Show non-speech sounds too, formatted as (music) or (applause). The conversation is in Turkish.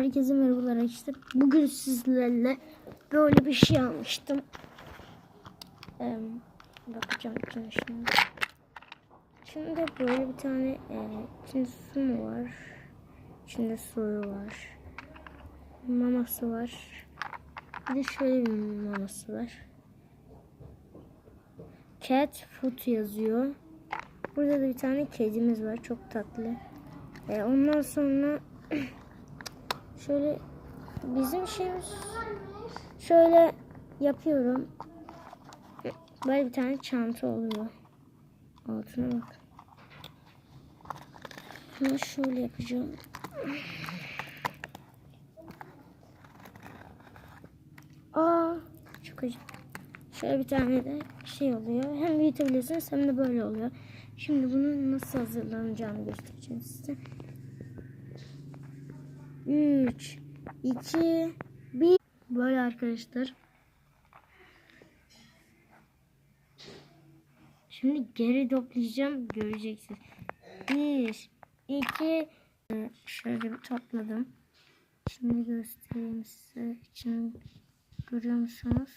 Herkese merhabalar işte. Bugün sizlerle böyle bir şey almıştım. Ee, bakacağım içine şimdi. Şimdi böyle bir tane e, içinde su mu var? İçinde suyu var. Maması var. Bir de şöyle bir maması var. Cat food yazıyor. Burada da bir tane kedimiz var. Çok tatlı. E, ondan sonra (clears throat) şöyle bizim şeyimiz şöyle yapıyorum. Böyle bir tane çanta oluyor. Altına bak. Bunu şöyle yapacağım. Aa, çok acı. Şöyle bir tane de şey oluyor. Hem büyütebilirsiniz hem de böyle oluyor. Şimdi bunun nasıl hazırlanacağını göstereceğim size. 3, 2, 1. Böyle arkadaşlar. Şimdi geri toplayacağım. Göreceksiniz. 1, 2, şöyle bir topladım. Şimdi göstereyim size. İçini görüyor musunuz?